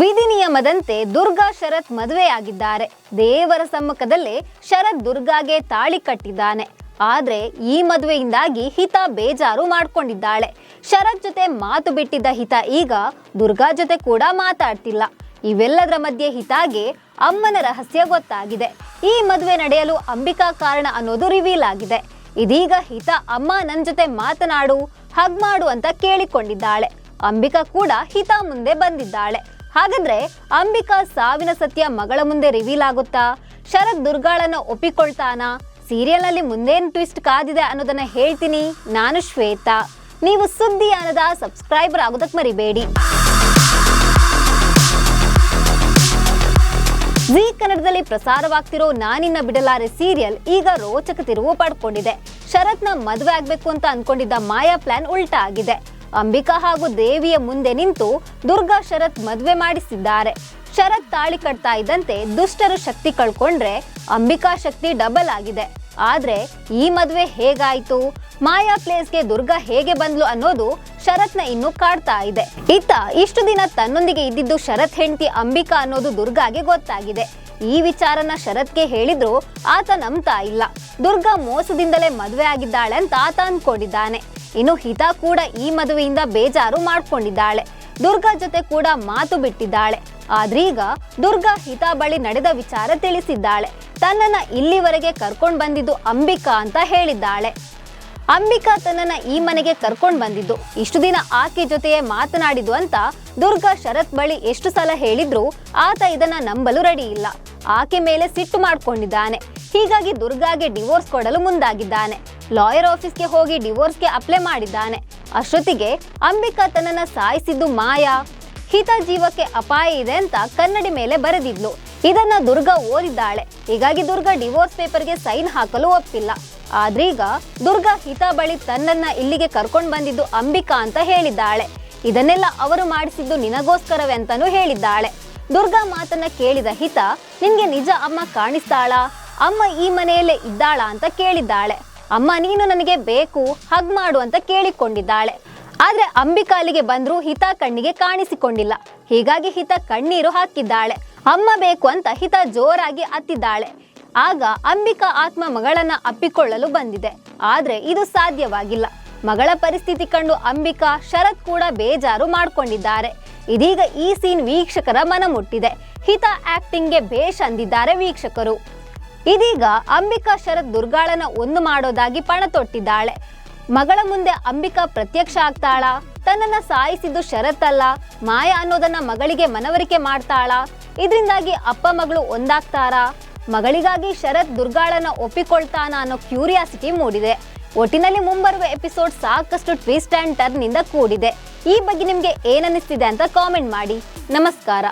ವಿಧಿ ನಿಯಮದಂತೆ ದುರ್ಗಾ ಶರತ್ ಮದುವೆಯಾಗಿದ್ದಾರೆ. ದೇವರ ಸಮ್ಮುಖದಲ್ಲೇ ಶರತ್ ದುರ್ಗಾಗೆ ತಾಳಿ ಕಟ್ಟಿದ್ದಾನೆ. ಆದ್ರೆ ಈ ಮದುವೆಯಿಂದಾಗಿ ಹಿತ ಬೇಜಾರು ಮಾಡ್ಕೊಂಡಿದ್ದಾಳೆ. ಶರತ್ ಜೊತೆ ಮಾತು ಬಿಟ್ಟಿದ್ದ ಹಿತ ಈಗ ದುರ್ಗಾ ಜೊತೆ ಕೂಡ ಮಾತಾಡ್ತಿಲ್ಲ. ಇವೆಲ್ಲದರ ಮಧ್ಯೆ ಹಿತಾಗೆ ಅಮ್ಮನ ರಹಸ್ಯ ಗೊತ್ತಾಗಿದೆ. ಈ ಮದುವೆ ನಡೆಯಲು ಅಂಬಿಕಾ ಕಾರಣ ಅನ್ನೋದು ರಿವೀಲ್ ಆಗಿದೆ. ಇದೀಗ ಹಿತ ಅಮ್ಮ ನನ್ನ ಜೊತೆ ಮಾತನಾಡು ಹಗ್ ಮಾಡು ಅಂತ ಕೇಳಿಕೊಂಡಿದ್ದಾಳೆ. ಅಂಬಿಕಾ ಕೂಡ ಹಿತ ಮುಂದೆ ಬಂದಿದ್ದಾಳೆ. ಹಾಗಾದ್ರೆ ಅಂಬಿಕಾ ಸಾವಿನ ಸತ್ಯ ಮಗಳ ಮುಂದೆ ರಿವೀಲ್ ಆಗುತ್ತಾ? ಶರತ್ ದುರ್ಗಾಳನ್ನ ಒಪ್ಪಿಕೊಳ್ತಾನಾ? ಸೀರಿಯಲ್ ಅಲ್ಲಿ ಮುಂದೇನು ಟ್ವಿಸ್ಟ್ ಕಾದಿದೆ ಅನ್ನೋದನ್ನ ಹೇಳ್ತೀನಿ. ನಾನು ಶ್ವೇತಾ. ನೀವು ಸುದ್ದಿ ಅನ್ನದ ಸಬ್ಸ್ಕ್ರೈಬರ್ ಆಗೋದಕ್ಕೆ ಮರಿಬೇಡಿ. ಜಿ ಕನ್ನಡದಲ್ಲಿ ಪ್ರಸಾರವಾಗ್ತಿರೋ ನಾನಿನ್ನ ಬಿಡಲಾರೆ ಸೀರಿಯಲ್ ಈಗ ರೋಚಕ ತಿರುವು ಪಡ್ಕೊಂಡಿದೆ. ಶರತ್ನ ಮದುವೆ ಆಗ್ಬೇಕು ಅಂತ ಅನ್ಕೊಂಡಿದ್ದ ಮಾಯಾ ಪ್ಲಾನ್ ಉಲ್ಟಾ ಆಗಿದೆ ಅಂಬಿಕಾ ಹಾಗೂ ದೇವಿಯ ಮುಂದೆ ನಿಂತು ದುರ್ಗಾ ಶರತ್ ಮದುವೆ ಮಾಡಿಸಿದ್ದಾರೆ. ಶರತ್ ತಾಳಿ ಕಟ್ತಾ ಇದ್ದಂತೆ ದುಷ್ಟರು ಶಕ್ತಿ ಕಳ್ಕೊಂಡ್ರೆ ಅಂಬಿಕಾ ಶಕ್ತಿ ಡಬಲ್ ಆಗಿದೆ. ಆದ್ರೆ ಈ ಮದುವೆ ಹೇಗಾಯ್ತು? ಮಾಯಾ ಪ್ಲೇಸ್ಗೆ ದುರ್ಗಾ ಹೇಗೆ ಬಂದ್ಲು ಅನ್ನೋದು ಶರತ್ನ ಇನ್ನು ಕಾಡ್ತಾ ಇದೆ. ಇತ್ತ ಇಷ್ಟು ದಿನ ತನ್ನೊಂದಿಗೆ ಇದ್ದಿದ್ದು ಶರತ್ ಹೆಂಡತಿ ಅಂಬಿಕಾ ಅನ್ನೋದು ದುರ್ಗಾಗೆ ಗೊತ್ತಾಗಿದೆ. ಈ ವಿಚಾರನ ಶರತ್ಗೆ ಹೇಳಿದ್ರು ಆತ ನಂಬ್ತಾ ಇಲ್ಲ. ದುರ್ಗಾ ಮೋಸದಿಂದಲೇ ಮದುವೆ ಆಗಿದ್ದಾಳೆ ಅಂತ ಆತ ಅನ್ಕೊಂಡಿದ್ದಾನೆ ಇನ್ನು ಹಿತಾ ಕೂಡ ಈ ಮದುವೆಯಿಂದ ಬೇಜಾರು ಮಾಡ್ಕೊಂಡಿದ್ದಾಳೆ. ದುರ್ಗಾ ಜೊತೆ ಕೂಡ ಮಾತು ಬಿಟ್ಟಿದ್ದಾಳೆ. ಆದ್ರೀಗ ದುರ್ಗಾ ಹಿತಾ ಬಳಿ ನಡೆದ ವಿಚಾರ ತಿಳಿಸಿದ್ದಾಳೆ. ತನ್ನನ್ನ ಇಲ್ಲಿವರೆಗೆ ಕರ್ಕೊಂಡು ಬಂದಿದ್ದು ಅಂಬಿಕಾ ಅಂತ ಹೇಳಿದ್ದಾಳೆ. ಅಂಬಿಕಾ ತನ್ನನ್ನ ಈ ಮನೆಗೆ ಕರ್ಕೊಂಡು ಬಂದಿದ್ದು. ಇಷ್ಟು ದಿನ ಆಕೆ ಜೊತೆಯೇ ಮಾತನಾಡಿದ್ದು ಅಂತ ದುರ್ಗಾ ಶರತ್ ಬಳಿ ಎಷ್ಟು ಸಲ ಹೇಳಿದ್ರು, ಆತ ಇದನ್ನ ನಂಬಲು ರೆಡಿ ಇಲ್ಲ. ಆಕೆ ಮೇಲೆ ಸಿಟ್ಟು ಮಾಡ್ಕೊಂಡಿದ್ದಾನೆ. ಹೀಗಾಗಿ ದುರ್ಗಾಗೆ ಡಿವೋರ್ಸ್ ಕೊಡಲು ಮುಂದಾಗಿದ್ದಾನೆ. ಲಾಯರ್ ಆಫೀಸ್ಗೆ ಹೋಗಿ ಡಿವೋರ್ಸ್ಗೆ ಅಪ್ಲೈ ಮಾಡಿದ್ದಾನೆ. ಅಷ್ಟೊತ್ತಿಗೆ ಅಂಬಿಕಾ ತನ್ನನ್ನ ಸಾಯಿಸಿದ್ದು ಮಾಯಾ. ಹಿತ ಜೀವಕ್ಕೆ ಅಪಾಯ ಇದೆ ಅಂತ ಕನ್ನಡಿ ಮೇಲೆ ಬರೆದಿದ್ಲು. ಇದನ್ನ ದುರ್ಗಾ ಓದಿದ್ದಾಳೆ. ಹೀಗಾಗಿ ದುರ್ಗಾ ಡಿವೋರ್ಸ್ ಪೇಪರ್ಗೆ ಸೈನ್ ಹಾಕಲು ಒಪ್ಪಿಲ್ಲ. ಆದ್ರೀಗ ದುರ್ಗಾ ಹಿತ ಬಳಿ ತನ್ನನ್ನ ಇಲ್ಲಿಗೆ ಕರ್ಕೊಂಡು ಬಂದಿದ್ದು ಅಂಬಿಕಾ ಅಂತ ಹೇಳಿದ್ದಾಳೆ. ಇದನ್ನೆಲ್ಲ ಅವರು ಮಾಡಿಸಿದ್ದು ನಿನಗೋಸ್ಕರವೇ ಅಂತಾನೂ ಹೇಳಿದ್ದಾಳೆ. ದುರ್ಗಾ ಮಾತನ್ನ ಕೇಳಿದ ಹಿತ, ನಿನ್ಗೆ ನಿಜ ಅಮ್ಮ ಕಾಣಿಸ್ತಾಳಾ? ಅಮ್ಮ ಈ ಮನೆಯಲ್ಲೇ ಇದ್ದಾಳಾ? ಅಂತ ಕೇಳಿದ್ದಾಳೆ. ಅಮ್ಮ, ನೀನು ನನಗೆ ಬೇಕು, ಹಗ್ ಮಾಡು ಅಂತ ಕೇಳಿಕೊಂಡಿದ್ದಾಳೆ. ಆದ್ರೆ ಅಂಬಿಕಾಲಿಗೆ ಬಂದರೂ ಹಿತ ಕಣ್ಣಿಗೆ ಕಾಣಿಸಿಕೊಂಡಿಲ್ಲ. ಹೀಗಾಗಿ ಹಿತ ಕಣ್ಣೀರು ಹಾಕಿದ್ದಾಳೆ. ಅಮ್ಮ ಬೇಕು ಅಂತ ಹಿತ ಜೋರಾಗಿ ಅತ್ತಿದ್ದಾಳೆ. ಆಗ ಅಂಬಿಕಾ ಆತ್ಮ ಮಗಳನ್ನ ಅಪ್ಪಿಕೊಳ್ಳಲು ಬಂದಿದೆ. ಆದ್ರೆ ಇದು ಸಾಧ್ಯವಾಗಿಲ್ಲ. ಮಗಳ ಪರಿಸ್ಥಿತಿ ಕಂಡು ಅಂಬಿಕಾ ಶರತ್ ಕೂಡ ಬೇಜಾರು ಮಾಡ್ಕೊಂಡಿದ್ದಾರೆ. ಇದೀಗ ಈ ಸೀನ್ ವೀಕ್ಷಕರ ಮನ ಮುಟ್ಟಿದೆ. ಹಿತ ಆಕ್ಟಿಂಗ್ಗೆ ಬೇಷ್ ಅಂದಿದ್ದಾರೆ ವೀಕ್ಷಕರು. ಇದೀಗ ಅಂಬಿಕಾ ಶರತ್ ದುರ್ಗಾಳನ ಒಂದು ಮಾಡೋದಾಗಿ ಪಣ ತೊಟ್ಟಿದ್ದಾಳೆ ಮಗಳ ಮುಂದೆ ಅಂಬಿಕಾ ಪ್ರತ್ಯಕ್ಷ ಆಗ್ತಾಳಾ? ತನ್ನನ್ನ ಸಾಯಿಸಿದ್ದು ಶರತ್ ಅಲ್ಲ ಮಾಯ ಅನ್ನೋದನ್ನ ಮಗಳಿಗೆ ಮನವರಿಕೆ ಮಾಡ್ತಾಳ? ಇದರಿಂದಾಗಿ ಅಪ್ಪ ಮಗಳು ಒಂದಾಗ್ತಾರಾ? ಮಗಳಿಗಾಗಿ ಶರತ್ ದುರ್ಗಾಳನ ಒಪ್ಪಿಕೊಳ್ತಾನ ಅನ್ನೋ ಕ್ಯೂರಿಯಾಸಿಟಿ ಮೂಡಿದೆ. ಒಟ್ಟಿನಲ್ಲಿ ಮುಂಬರುವ ಎಪಿಸೋಡ್ ಸಾಕಷ್ಟು ಟ್ವಿಸ್ಟ್ ಆ್ಯಂಡ್ ಟರ್ನ್ ಇಂದ ಕೂಡಿದೆ. ಈ ಬಗ್ಗೆ ನಿಮಗೆ ಏನನ್ನಿಸ್ತಿದೆ ಅಂತ ಕಾಮೆಂಟ್ ಮಾಡಿ. ನಮಸ್ಕಾರ.